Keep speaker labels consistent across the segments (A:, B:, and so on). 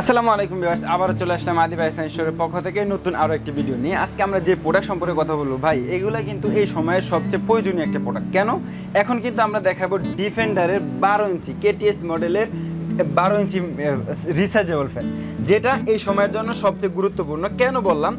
A: আসসালামু আলাইকুম ভিউয়ার্স, আবারও চলে আসলাম আদি ভাই সাইন্সের পক্ষ থেকে নতুন আরও একটি ভিডিও নিয়ে। আজকে আমরা যে প্রোডাক্ট সম্পর্কে কথা বলব, ভাই, এগুলো কিন্তু এই সময়ের সবচেয়ে প্রয়োজনীয় একটা প্রোডাক্ট কেন? এখন কিন্তু আমরা দেখাবো ডিফেন্ডারের বারো ইঞ্চি কেটিএস মডেলের বারো ইঞ্চি রিচার্জেবল ফ্যান যেটা এই সময়ের জন্য সবচেয়ে গুরুত্বপূর্ণ। কেন বললাম?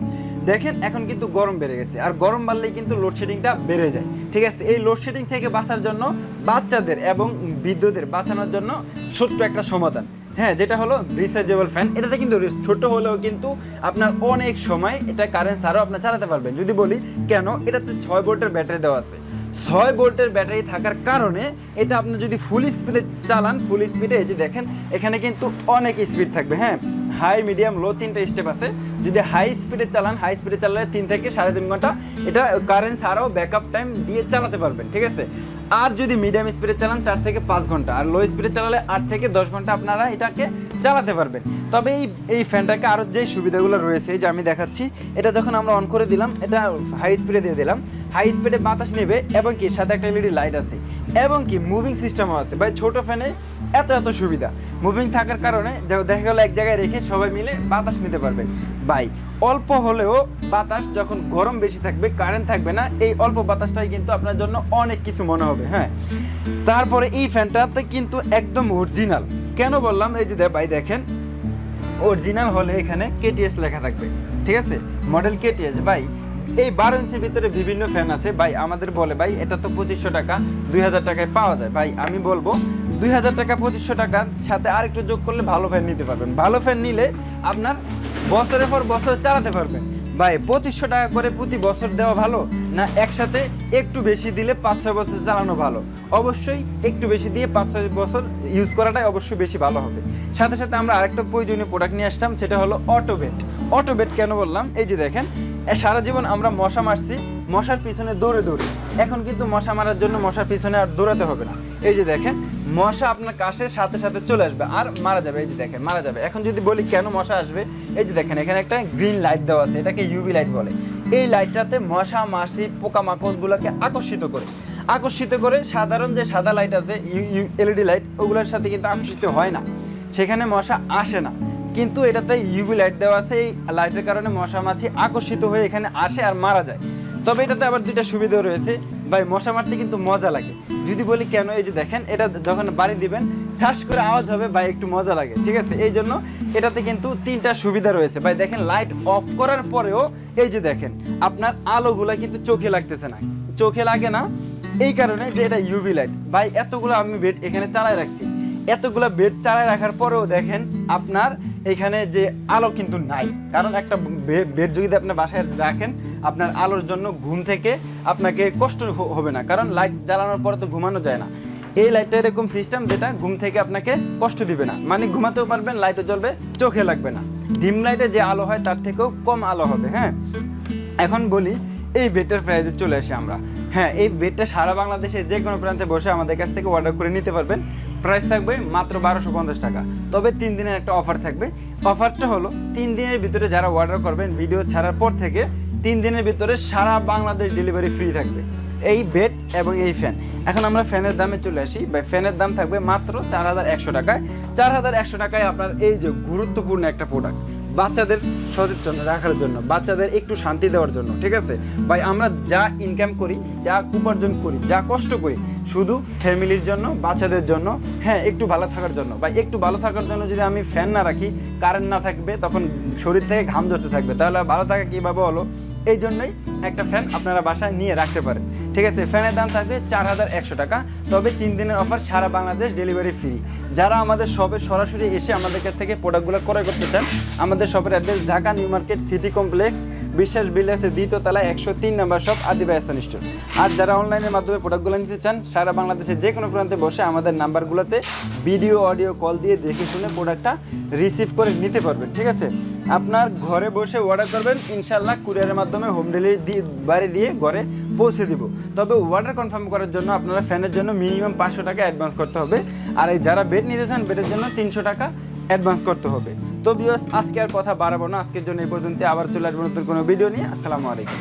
A: দেখেন, এখন কিন্তু গরম বেড়ে গেছে, আর গরম বাড়লেই কিন্তু লোডশেডিংটা বেড়ে যায়, ঠিক আছে? এই লোডশেডিং থেকে বাঁচার জন্য বাচ্চাদের এবং বৃদ্ধদের বাঁচানোর জন্য ছোট্ট একটা সমাধান। হ্যাঁ যেটা হলো রিচার্জেবল ফ্যান এটাতে কিন্তু ছোট হলেও কিন্তু আপনার অনেক সময় এটা কারেন্ট সারও আপনার চালাতে পারবেন। যদি বলি, কেন? এটাতে ছয় ভোল্টের ব্যাটারি দেওয়া আছে। ছয় ভোল্টের ব্যাটারি থাকার কারণে এটা আপনি যদি ফুল স্পিডে চালান ফুল স্পিডে এই যে দেখেন, এখানে কিন্তু অনেক স্পিড থাকবে হ্যাঁ? হাই, মিডিয়াম লো তিনটা স্টেপ আছে। যদি হাই স্পিডে চালান হাই স্পিডে চালালে তিন থেকে সাড়ে তিন ঘণ্টা। এটা কারেন্ট ছাড়াও ব্যাকআপ টাইম দিয়ে চালাতে পারবেন, ঠিক আছে? আর যদি মিডিয়াম স্পিডে চালান, চার থেকে পাঁচ ঘণ্টা। আর লো স্পিডে চালালে আট থেকে দশ ঘণ্টা আপনারা এটাকে চালাতে পারবেন। তবে এই এই ফ্যানটাকে আরও যে সুবিধাগুলো রয়েছে যে আমি দেখাচ্ছি, এটা যখন আমরা অন করে দিলাম, এটা হাই স্পিডে দিয়ে দিলাম। হাই স্পিডে বাতাস নেবে, এবং কি, সাথে একটা এলইডি লাইট আছে। এবং কি মুভিং সিস্টেমও আছে। ভাই, ছোট ফ্যানে এত এত সুবিধা। মুভিং থাকার কারণে দেখা গেলো এক জায়গায় রেখে সবাই মিলে বাতাস নিতে পারবেন বাই অল্প হলেও বাতাস যখন গরম বেশি থাকবে কারেন্ট থাকবে না, এই অল্প বাতাসটাই কিন্তু আপনার জন্য অনেক কিছু মনে হবে হ্যাঁ? তারপরে এই ফ্যানটাতে কিন্তু একদম অরিজিনাল কেন বললাম? এই যে ভাই দেখেন অরিজিনাল হলে এখানে কেটিএস লেখা থাকবে, ঠিক আছে? মডেল কেটিএস ভাই এই বারো ইঞ্চির ভিতরে বিভিন্ন ফ্যান আছে। ভাই, আমাদের বলে, ভাই, এটা তো পঁচিশশো টাকা, দুই হাজার টাকায় পাওয়া যায়। ভাই, আমি বলব, দুই হাজার টাকা, পঁচিশশো টাকার সাথে আরেকটু যোগ করলে ভালো ফ্যান নিতে পারবেন। ভালো ফ্যান নিলে আপনার বছরের পর বছর চালাতে পারবেন। ভাই, পঁচিশশো টাকা করে প্রতি বছর দেওয়া ভালো? না, একসাথে একটু বেশি দিলে পাঁচ ছয় বছর চালানো ভালো? অবশ্যই একটু বেশি দিয়ে পাঁচ ছয় বছর ইউজ করাটাই অবশ্যই বেশি ভালো হবে। সাথে সাথে আমরা আরেকটা প্রয়োজনীয় প্রোডাক্ট নিয়ে আসলাম, সেটা হলো অটোবেট অটোবেট কেন বললাম? এই যে দেখেন সারা জীবন আমরা মশা মারছি, মশার পিছনে দৌড়ে দৌড়ে। এখন কিন্তু মশা মারার জন্য মশার পিছনে আর দৌড়াতে হবে না। এই যে দেখেন, মশা আপনার কাশের সাথে সাথে চলে আসবে, আর মারা যাবে, এই যে দেখেন, মারা যাবে। এখন যদি বলি কেন মশা আসবে, এই যে দেখেন, এখানে একটা গ্রিন লাইট দেওয়া আছে, এটাকে ইউভি লাইট বলে। এই লাইটটাতে মশা, মাছি, পোকামাকড়গুলোকে আকর্ষিত করে। আকর্ষিত করে সাধারণ যে সাদা লাইট আছে এলইডি লাইট ওগুলোর সাথে কিন্তু আকর্ষিত হয় না। সেখানে মশা আসে না। কিন্তু এটাতে ইউভি লাইট দেওয়া আছে, এই লাইটের কারণে মশা মাছি আকর্ষিত হয়ে এখানে আসে আর মারা যায়। তবে এটাতে আবার দুইটা সুবিধাও রয়েছে। ভাই, মশা মারতে কিন্তু মজা লাগে। যদি বলি কেন, এই যে দেখেন, এটা যখন বাড়ি দিবেন, ঠাস করে আওয়াজ হবে, ভাই, একটু মজা লাগে, ঠিক আছে? এই জন্য এটাতে কিন্তু তিনটা সুবিধা রয়েছে। ভাই, দেখেন লাইট অফ করার পরেও, এই যে দেখেন, আপনার আলোগুলা কিন্তু চোখে লাগতেছে না। চোখে লাগে না, এই কারণে যে এটা ইউভি লাইট ভাই, এতগুলো আমি বেড এখানে চালায় রাখছি। এতগুলো বেড চালায় রাখার পরেও দেখেন, আপনার এখানে যে আলো কিন্তু নাই। কারণ একটা বেড যদি আপনি বাসায় রাখেন, আপনার আলোর জন্য ঘুম থেকে আপনাকে কষ্ট হবে না। কারণ লাইট জ্বালানোর পরে তো ঘুমানো যায় না। এই লাইটটা এরকম সিস্টেম যেটা ঘুম থেকে আপনাকে কষ্ট দিবে না। মানে ঘুমাতেও পারবেন লাইটও জ্বলবে, চোখে লাগবে না। ডিম লাইটে যে আলো হয়, তার থেকেও কম আলো হবে হ্যাঁ? এখন বলি, এই বেডটার প্রাইসে চলে আসি আমরা। হ্যাঁ এই বেডটা সারা বাংলাদেশে যে কোনো প্রান্তে বসে আমাদের কাছ থেকে অর্ডার করে নিতে পারবেন। প্রাইস থাকবে মাত্র বারোশো পঞ্চাশ টাকা। তবে তিন দিনের একটা অফার থাকবে। অফারটা হলো, তিন দিনের ভিতরে যারা অর্ডার করবেন ভিডিও ছাড়ার পর থেকে, তিন দিনের ভিতরে সারা বাংলাদেশ ডেলিভারি ফ্রি থাকবে। এই বেড এবং এই ফ্যান এখন আমরা ফ্যানের দামে চলে আসি। বা ফ্যানের দাম থাকবে মাত্র চার হাজার একশো টাকায়। চার হাজার একশো টাকায় আপনার এই যে গুরুত্বপূর্ণ একটা প্রোডাক্ট বাচ্চাদের সচেতন রাখার জন্য, বাচ্চাদের একটু শান্তি দেওয়ার জন্য, ঠিক আছে? ভাই, আমরা যা ইনকাম করি, যা উপার্জন করি, যা কষ্ট করি, শুধু ফ্যামিলির জন্য, বাচ্চাদের জন্য হ্যাঁ একটু ভালো থাকার জন্য। বা একটু ভালো থাকার জন্য যদি আমি ফ্যান না রাখি কারেন্ট না থাকবে, তখন শরীর থেকে ঘাম ধরতে থাকবে। তাহলে ভালো থাকা কীভাবে হলো? এই জন্যই একটা ফ্যান আপনারা বাসায় নিয়ে রাখতে পারেন। ঠিক আছে ফ্যানের দাম থাকবে চার হাজার একশো টাকা, তবে তিন দিনের অফার সারা বাংলাদেশ ডেলিভারি ফ্রি যারা আমাদের শপে সরাসরি এসে আমাদের কাছ থেকে প্রোডাক্টগুলো ক্রয় করতে চান, আমাদের শপের address Dhaka new market city complex Biswas বিলাসের দ্বিতীয় তলায় একশো তিন নম্বর শপ আদিবাই স্থান স্টোর। আর যারা অনলাইনের মাধ্যমে প্রোডাক্টগুলো নিতে চান, সারা বাংলাদেশের যে কোনো প্রান্তে বসে আমাদের নাম্বারগুলোতে ভিডিও অডিও কল দিয়ে দেখে শুনে প্রোডাক্টটা রিসিভ করে নিতে পারবেন, ঠিক আছে? আপনার ঘরে বসে অর্ডার করবেন ইনশাল্লাহ কুরিয়ারের মাধ্যমে হোম ডেলিভারি বাড়ি দিয়ে ঘরে পৌঁছে দিব। তবে অর্ডার কনফার্ম করার জন্য আপনারা ফ্যানের জন্য মিনিমাম পাঁচশো টাকা অ্যাডভান্স করতে হবে। আর এই যারা বেড নিতে চান বেডের জন্য তিনশো টাকা অ্যাডভান্স করতে হবে। তো বিয়স আজকে আর কথা বাড়াবো না। আজকের জন্য এই পর্যন্ত আবার চলে আসব নতুন কোনো ভিডিও নিয়ে। আসসালামু আলাইকুম।